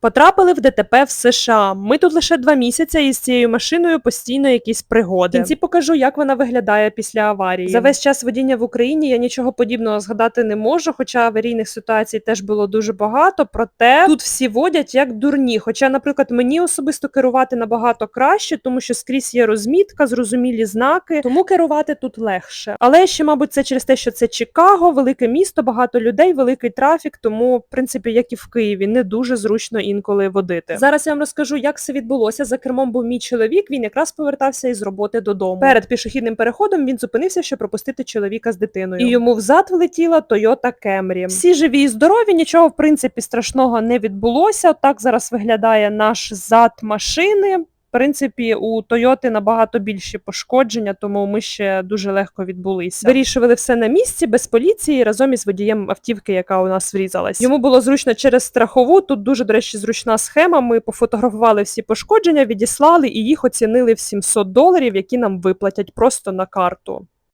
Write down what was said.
Потрапили в ДТП в США. Ми тут лише два місяці, і з цією машиною постійно якісь пригоди. В кінці покажу, як вона виглядає після аварії. За весь час водіння в Україні я нічого подібного згадати не можу, хоча аварійних ситуацій теж було дуже багато. Проте тут всі водять як дурні. Хоча, наприклад, мені особисто керувати набагато краще, тому що скрізь є розмітка, зрозумілі знаки, тому керувати тут легше. Але ще, мабуть, це через те, що це Чикаго, велике місто, багато людей, великий трафік, тому, в принципі, як і в Києві, не дуже зручно інколи водити. Зараз я вам розкажу, як це відбулося. За кермом був мій чоловік. Він якраз повертався із роботи додому. Перед пішохідним переходом він зупинився, щоб пропустити чоловіка з дитиною. І йому взад влетіла Toyota Camry. Всі живі і здорові, нічого в принципі страшного не відбулося. Так зараз виглядає наш зад машини. Принципі, у Тойоти набагато більші пошкодження, тому ми ще дуже легко відбулися. Вирішували все на місці без поліції разом із водієм автівки, яка у нас врізалась. Йому було зручно через страхову. Тут дуже, до речі, зручна схема. Ми пофотографували всі пошкодження, відіслали і їх оцінили в 700 доларів, які нам виплатять просто на карту.